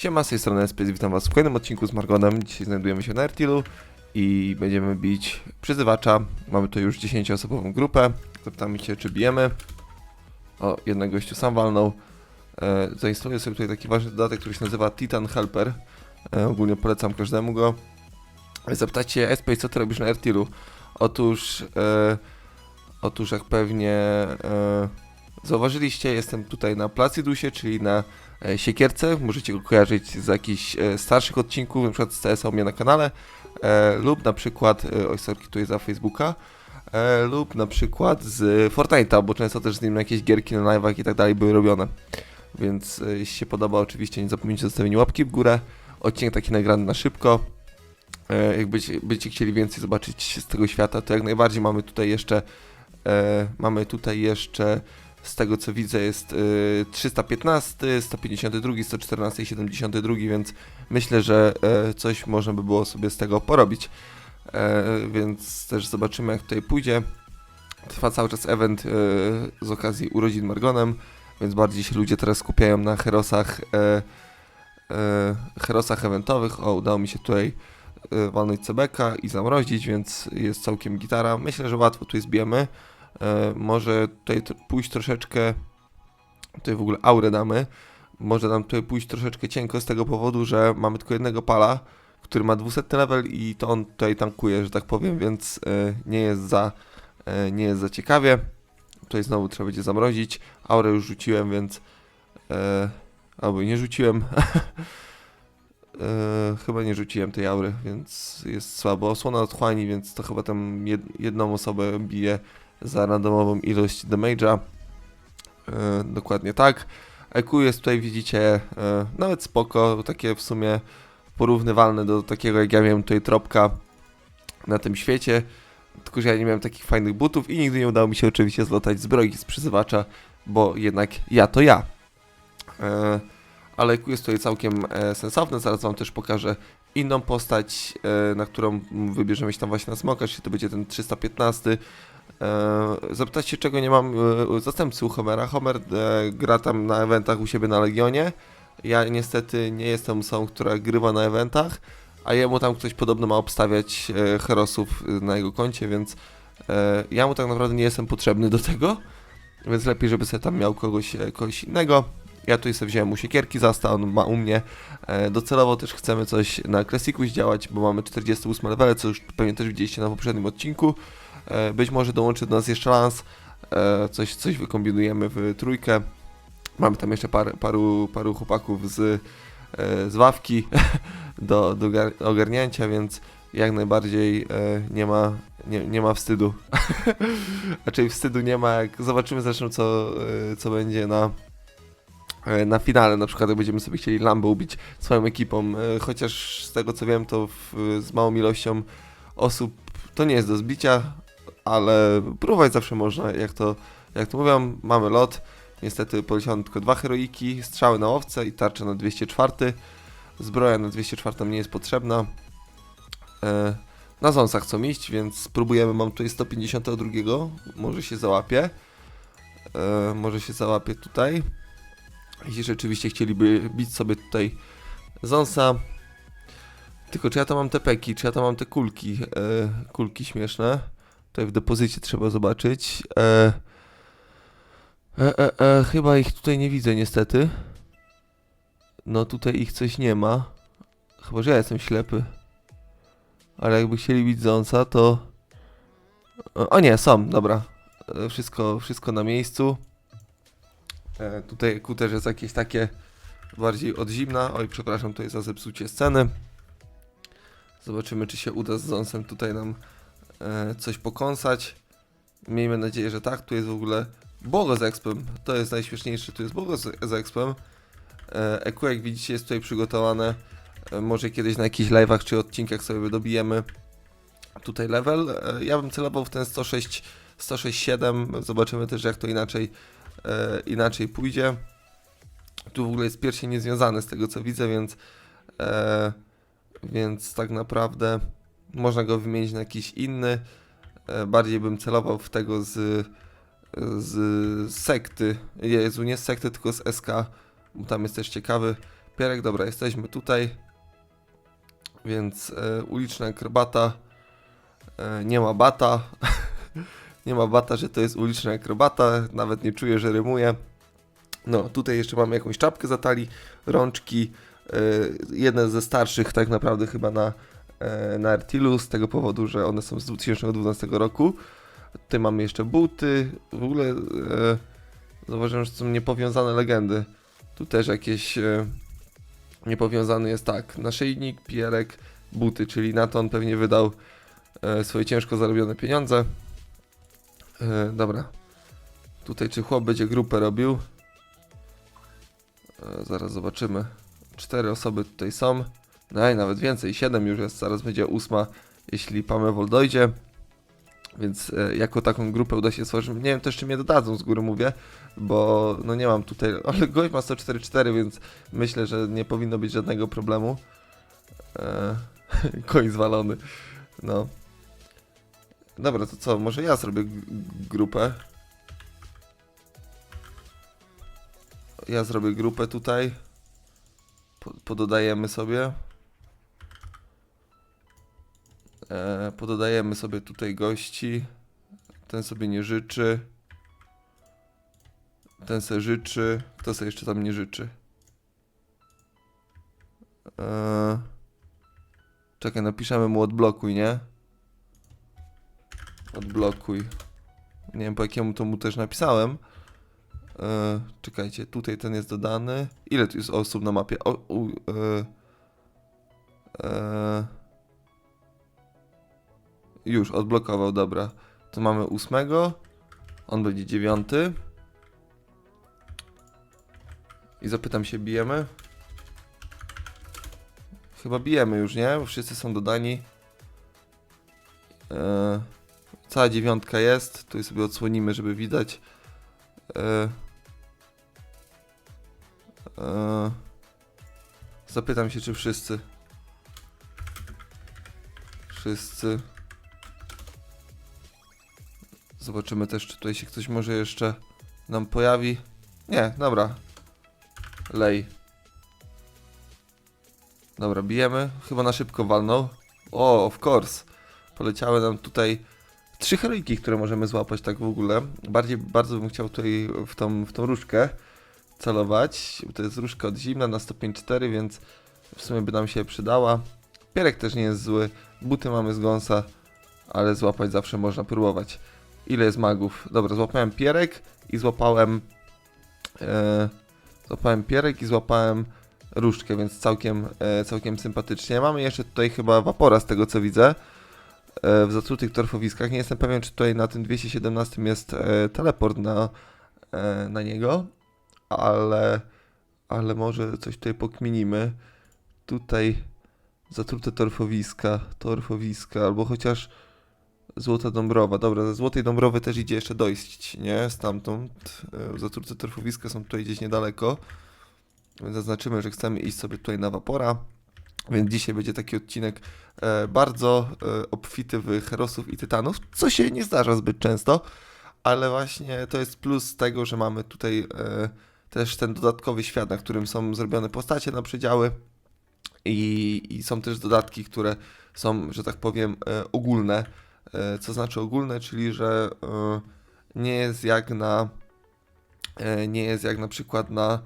Siema, z tej strony Space, witam was w kolejnym odcinku z Margonem. Dzisiaj znajdujemy się na Ertilu i będziemy bić przyzywacza. Mamy tu już 10-osobową grupę. Zapytamy się, czy bijemy. O, jeden gościu sam walnął. E, zainstaluję sobie tutaj taki ważny dodatek, który się nazywa Titan Helper. E, ogólnie polecam każdemu go. Zapytacie, Space, co ty robisz na Ertilu? Otóż, e, otóż jak pewnie e, zauważyliście, jestem tutaj na Placidusie, czyli na e, siekierce. Możecie go kojarzyć z jakichś e, starszych odcinków, przykład z CS u mnie na kanale, e, lub na przykład, oj sorki, tutaj za Facebooka, lub na przykład z Fortnite'a, bo często też z nim jakieś gierki na live'ach i tak dalej były robione. Więc jeśli się podoba, oczywiście nie zapomnijcie o zostawieniu łapki w górę. Odcinek taki nagrany na szybko. Jak będziecie, chcieli więcej zobaczyć z tego świata, to jak najbardziej mamy tutaj jeszcze mamy tutaj jeszcze z tego co widzę jest y, 315, 152, 114 i 72, więc myślę, że e, coś można by było sobie z tego porobić. E, więc też zobaczymy jak tutaj pójdzie. Trwa cały czas event e, z okazji urodzin Margonem, więc bardziej się ludzie teraz skupiają na herosach herosach eventowych. O, udało mi się tutaj walnąć CBK i zamrozić, więc jest całkiem gitara. Myślę, że łatwo tutaj zbijemy. E, może tutaj pójść troszeczkę, tutaj w ogóle aurę damy, może nam tutaj pójść troszeczkę cienko z tego powodu, że mamy tylko jednego pala, który ma 200 level i to on tutaj tankuje, że tak powiem, więc e, nie jest za, e, nie jest za ciekawie. Tutaj znowu trzeba będzie zamrozić. Aurę już rzuciłem, więc albo nie rzuciłem. Chyba nie rzuciłem tej aury, więc jest słabo. Osłona otchłani, więc to chyba tam jed, jedną osobę bije za randomową ilość damage'a. E, dokładnie tak. EQ jest tutaj, widzicie, e, nawet spoko, takie w sumie porównywalne do takiego, jak ja miałem tutaj tropka na tym świecie. Tylko, że ja nie miałem takich fajnych butów i nigdy nie udało mi się oczywiście złotać zbroi z przyzywacza, bo jednak ja to ja. E, ale EQ jest tutaj całkiem sensowne, zaraz wam też pokażę inną postać, na którą wybierzemy się tam właśnie na smoka, czyli to będzie ten 315. E, Zapytacie, czego nie mam e, zastępcy u Homera. Homer e, gra tam na eventach u siebie na Legionie. Ja niestety nie jestem osobą, która grywa na eventach, a jemu tam ktoś podobno ma obstawiać herosów na jego koncie, więc ja mu tak naprawdę nie jestem potrzebny do tego, więc lepiej, żeby sobie tam miał kogoś, kogoś innego. Ja tutaj sobie wziąłem mu siekierki zasta, on ma u mnie. E, docelowo też chcemy coś na Classicu zdziałać, bo mamy 48 levele, co już pewnie też widzieliście na poprzednim odcinku. E, Być może dołączy do nas jeszcze Lans. E, Coś, coś wykombinujemy w trójkę. Mamy tam jeszcze par, paru, paru chłopaków z, z ławki do, do gar- ogarnięcia, więc jak najbardziej nie ma, nie, nie ma wstydu. Raczej wstydu nie ma, jak zobaczymy zresztą co, co będzie na, na finale. Na przykład jak będziemy sobie chcieli Lambo ubić swoją ekipą, e, chociaż z tego co wiem to w, z małą ilością osób to nie jest do zbicia, ale próbować zawsze można, jak to, jak to mówią, mamy lot, niestety policzyłem tylko dwa heroiki, strzały na owce i tarczę na 204, zbroja na 204 nie jest potrzebna, e, na zonsach chcą iść, więc spróbujemy, mam tutaj 152, może się załapie, e, może się załapie tutaj, jeśli rzeczywiście chcieliby bić sobie tutaj zonsa, tylko czy ja tam mam te peki, czy ja tam mam te kulki, e, kulki śmieszne. Tutaj w depozycie trzeba zobaczyć. E, e, e, e, chyba ich tutaj nie widzę niestety. No tutaj ich coś nie ma. Chyba, że ja jestem ślepy. Ale jakby chcieli bić Zonsa, to... O, o nie, są, dobra. E, wszystko, wszystko na miejscu. E, tutaj ku też jest jakieś takie bardziej od zimna. Oj, przepraszam tutaj za zepsucie sceny. Zobaczymy, czy się uda z Zonsem tutaj nam e, coś pokąsać. Miejmy nadzieję, że tak. Tu jest w ogóle Bogo z Expem. To jest najśmieszniejsze. Tu jest Bogo z, z Expem. E, EQ, jak widzicie, jest tutaj przygotowane. E, może kiedyś na jakichś live'ach czy odcinkach sobie dobijemy tutaj level. E, ja bym celował w ten 106, 106.7. Zobaczymy też, jak to inaczej, e, inaczej pójdzie. Tu w ogóle jest pierścień niezwiązany z tego, co widzę, więc e, więc tak naprawdę można go wymienić na jakiś inny. E, Bardziej bym celował w tego z, z sekty. Jezu, nie z sekty, tylko z SK, bo tam jest też ciekawy. Pierek, dobra, jesteśmy tutaj. Więc e, uliczna akrobata. E, nie ma bata. nie ma bata, że to jest uliczna akrobata. Nawet nie czuję, że rymuje. No, tutaj jeszcze mamy jakąś czapkę za talii, rączki. E, jedne ze starszych, tak naprawdę, chyba na, e, na Ertilu, z tego powodu, że one są z 2012 roku. Tutaj mamy jeszcze buty. W ogóle e, zauważyłem, że są niepowiązane legendy. Tu też jakieś. E, niepowiązany jest tak. Naszyjnik, pierek, buty, czyli na to on pewnie wydał swoje ciężko zarobione pieniądze. E, dobra. Tutaj czy chłop będzie grupę robił? E, zaraz zobaczymy. Cztery osoby tutaj są. No i nawet więcej, siedem już jest, zaraz będzie ósma, jeśli Pamewol dojdzie. Więc e, jako taką grupę uda się stworzyć. Nie wiem też, czy mnie dodadzą z góry mówię, bo no nie mam tutaj, ale gość ma 104.4, więc myślę, że nie powinno być żadnego problemu. Koń zwalony. No. Dobra, to co, może ja zrobię grupę. Ja zrobię grupę tutaj. Po, pododajemy sobie. E, pododajemy sobie tutaj gości. Ten sobie nie życzy. Ten se życzy. Kto sobie jeszcze tam nie życzy? E, czekaj, napiszemy mu odblokuj, nie? Odblokuj. Nie wiem po jakiemu to mu też napisałem. E, czekajcie, tutaj ten jest dodany. Ile tu jest osób na mapie? O, u, e, e, już, odblokował, dobra. To mamy ósmego. On będzie dziewiąty. I zapytam się, bijemy? Chyba bijemy już, nie? Bo wszyscy są dodani. E, cała dziewiątka jest. Tu sobie odsłonimy, żeby widać. E, e, zapytam się, czy wszyscy. Wszyscy. Zobaczymy też, czy tutaj się ktoś może jeszcze nam pojawi. Nie, dobra. Lej. Dobra, bijemy. Chyba na szybko walnął. O, of course. Poleciały nam tutaj trzy heroiki, które możemy złapać tak w ogóle. Bardziej, bardzo bym chciał tutaj w tą, w tą różkę celować. To jest różka od zimna na 105.4, więc w sumie by nam się przydała. Pierek też nie jest zły. Buty mamy z gąsa, ale złapać zawsze można próbować. Ile jest magów? Dobra, złapałem pierek i złapałem. E, złapałem pierek i złapałem różdżkę, więc całkiem, e, całkiem sympatycznie. Mamy jeszcze tutaj chyba wapora z tego co widzę. E, w zatrutych torfowiskach. Nie jestem pewien, czy tutaj na tym 217 jest e, teleport na, e, na niego, ale, ale może coś tutaj pokminimy. Tutaj zatrute torfowiska, torfowiska, albo chociaż Złota Dąbrowa. Dobra, ze Złotej Dąbrowy też idzie jeszcze dojść, nie? Stamtąd. Zatrute torfowiska są tutaj gdzieś niedaleko. Zaznaczymy, że chcemy iść sobie tutaj na Wapora. Więc dzisiaj będzie taki odcinek e, bardzo e, obfity w herosów i tytanów, co się nie zdarza zbyt często, ale właśnie to jest plus tego, że mamy tutaj e, też ten dodatkowy świat, na którym są zrobione postacie na przedziały i, i są też dodatki, które są, że tak powiem, ogólne. Co znaczy ogólne, czyli że nie jest jak na nie jest jak na przykład na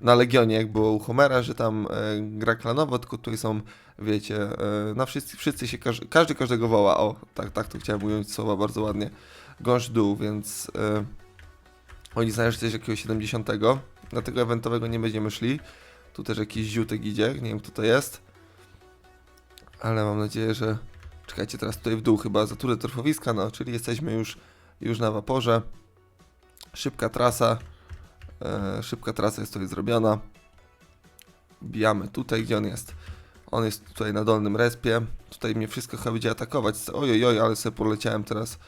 na Legionie, jak było u Homera, że tam e, gra klanowo, tylko tutaj są, wiecie, e, na wszyscy, wszyscy się, każdy, każdego woła, o, tak, tak to chciałem ująć słowa bardzo ładnie, gąszcz dół, więc e, oni znają coś jakiegoś 70, dlatego eventowego nie będziemy szli, tu też jakiś ziutek idzie, nie wiem kto to jest, ale mam nadzieję, że, czekajcie, teraz tutaj w dół chyba, za turę torfowiska, no, czyli jesteśmy już, już na waporze, szybka trasa, szybka trasa jest tutaj zrobiona. Bijamy tutaj, gdzie on jest. On jest tutaj na dolnym respie. Tutaj mnie wszystko chyba będzie atakować. Ojoj, oj, ale sobie poleciałem teraz.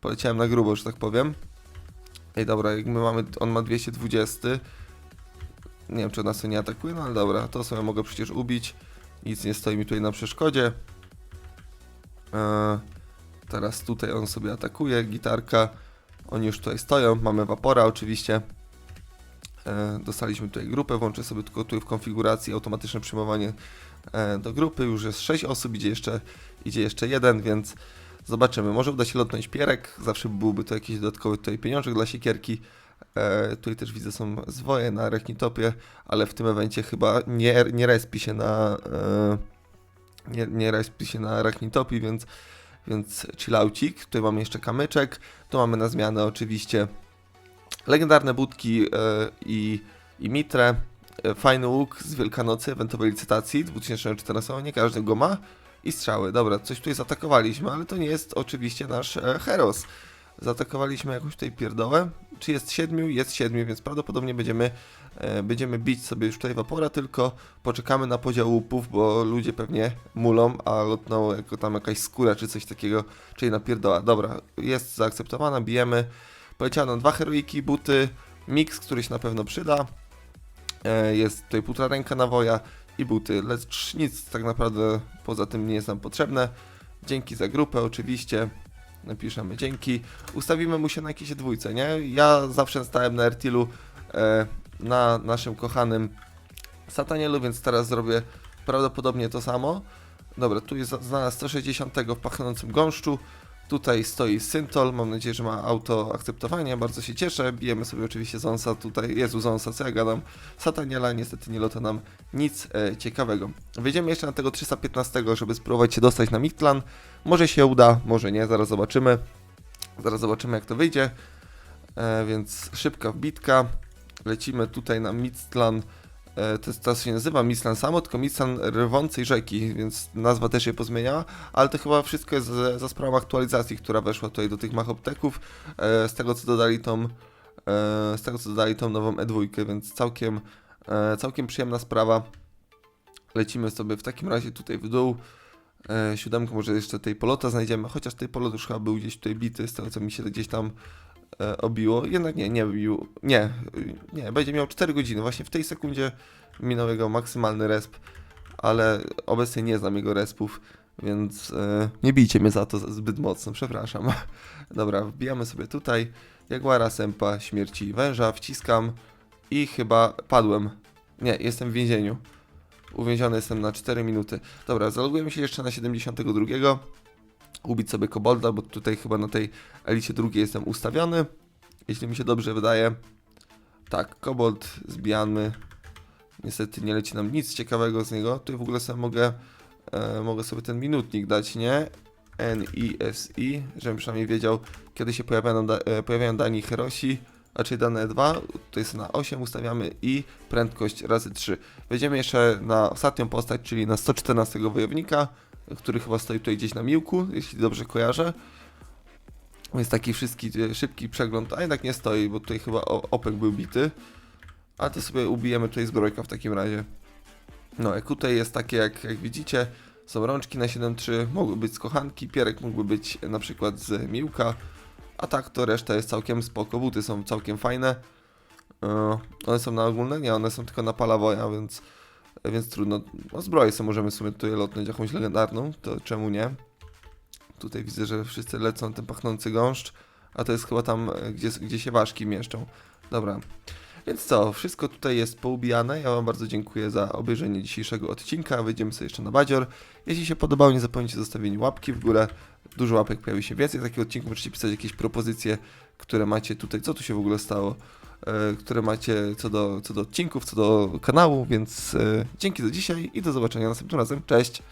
Poleciałem na grubo, że tak powiem. Ej, dobra, jak my mamy, on ma 220. Nie wiem, czy nas to nie atakuje, no ale dobra, to sobie mogę przecież ubić. Nic nie stoi mi tutaj na przeszkodzie. E, teraz tutaj on sobie atakuje, gitarka. Oni już tutaj stoją, mamy wapora oczywiście. E, dostaliśmy tutaj grupę, włączę sobie tylko tutaj w konfiguracji automatyczne przyjmowanie e, do grupy. Już jest 6 osób, idzie jeszcze, idzie jeszcze jeden, więc zobaczymy. Może uda się lotnąć pierek, zawsze byłby to jakiś dodatkowy tutaj pieniążek dla siekierki. E, tutaj też widzę są zwoje na Rechnitopie, ale w tym evencie chyba nie, nie respi się na nie, nie respi się na Rechnitopii, więc, więc chillaucik. Tutaj mamy jeszcze kamyczek, tu mamy na zmianę oczywiście legendarne budki e, i, i mitrę. E, Fajny łuk z Wielkanocy, eventowej licytacji 2014, nie każdy go ma. I strzały. Dobra, coś tutaj zaatakowaliśmy, ale to nie jest oczywiście nasz e, Heros. Zaatakowaliśmy jakąś tutaj pierdołę. Czy jest siedmiu? Jest siedmiu, więc prawdopodobnie będziemy, e, będziemy bić sobie już tutaj wapora, tylko poczekamy na podział łupów, bo ludzie pewnie mulą, a lotną jako tam jakaś skóra czy coś takiego, czyli na pierdoła. Dobra, jest zaakceptowana, bijemy. Poleciano dwa heroiki, buty, miks, który się na pewno przyda. E, Jest tutaj półtora ręka nawoja i buty, lecz nic tak naprawdę poza tym nie jest nam potrzebne. Dzięki za grupę oczywiście. Napiszemy dzięki. Ustawimy mu się na jakiejś dwójce, nie? Ja zawsze stałem na Ertilu e, na naszym kochanym Satanielu, więc teraz zrobię prawdopodobnie to samo. Dobra, tu jest znalazł 160 w pachnącym gąszczu. Tutaj stoi Syntol, mam nadzieję, że ma auto akceptowanie, bardzo się cieszę. Bijemy sobie oczywiście Zonsa, tutaj Jezu Zonsa, co ja gadam. Sataniela, niestety nie lota nam nic e, ciekawego. Wejdziemy jeszcze na tego 315, żeby spróbować się dostać na Mictlan. Może się uda, może nie, zaraz zobaczymy. Zaraz zobaczymy jak to wyjdzie. E, więc szybka wbitka. Lecimy tutaj na Mictlan. E, to, to się nazywa Mictlan samo, tylko Mictlan rwącej rzeki, więc nazwa też się pozmieniała, ale to chyba wszystko jest za, za sprawą aktualizacji, która weszła tutaj do tych machopteków, e, z tego co dodali tą, e, z tego co dodali tą nową E2, więc całkiem, całkiem przyjemna sprawa. Lecimy sobie w takim razie tutaj w dół. Siódemkę może jeszcze tej polota znajdziemy, chociaż tej polot już chyba był gdzieś tutaj bity, z tego co mi się gdzieś tam obiło. Jednak nie, nie bił. Nie, nie, będzie miał 4 godziny. Właśnie w tej sekundzie minął jego maksymalny resp, ale obecnie nie znam jego respów, więc e, nie bijcie mnie za to zbyt mocno, przepraszam. Dobra, wbijamy sobie tutaj. Jaguara Sempa, śmierci węża, wciskam i chyba padłem. Nie, jestem w więzieniu. Uwięziony jestem na 4 minuty. Dobra, zalogujemy się jeszcze na 72. Ubić sobie kobolda, bo tutaj chyba na tej elicie drugiej jestem ustawiony. Jeśli mi się dobrze wydaje. Tak, kobold zbijamy. Niestety nie leci nam nic ciekawego z niego. Tutaj w ogóle sobie mogę, e, mogę sobie ten minutnik dać, nie? NISI, żebym przynajmniej wiedział, kiedy się pojawiają, da, e, pojawiają dani Herosi, dane 2. Tutaj sobie na 8 ustawiamy i prędkość razy 3. Wejdziemy jeszcze na ostatnią postać, czyli na 114 wojownika, który chyba stoi tutaj gdzieś na miłku, jeśli dobrze kojarzę. Jest taki wszystki, e, szybki przegląd, a jednak nie stoi, bo tutaj chyba opek był bity. A to sobie ubijemy tutaj zbrojka w takim razie. No, tutaj jest takie, jak, jak widzicie, są rączki na 7.3, mogły być z kochanki, pierek mógłby być na przykład z miłka, a tak to reszta jest całkiem spoko, buty są całkiem fajne. E, one są na ogólne? Nie, one są tylko na palawoja, więc, więc trudno. No, zbroję sobie możemy sobie tutaj lotnąć jakąś legendarną, to czemu nie? Tutaj widzę, że wszyscy lecą ten pachnący gąszcz, a to jest chyba tam, e, gdzie, gdzie się ważki mieszczą. Dobra. Więc co, wszystko tutaj jest poubijane. Ja Wam bardzo dziękuję za obejrzenie dzisiejszego odcinka. Wyjdziemy sobie jeszcze na badzior. Jeśli się podobało, nie zapomnijcie zostawienia łapki w górę. Dużo łapek pojawi się więcej takich odcinków. Możecie pisać jakieś propozycje, które macie tutaj. Co tu się w ogóle stało? E, które macie co do, co do odcinków, co do kanału. Więc e, dzięki za dzisiaj i do zobaczenia następnym razem. Cześć!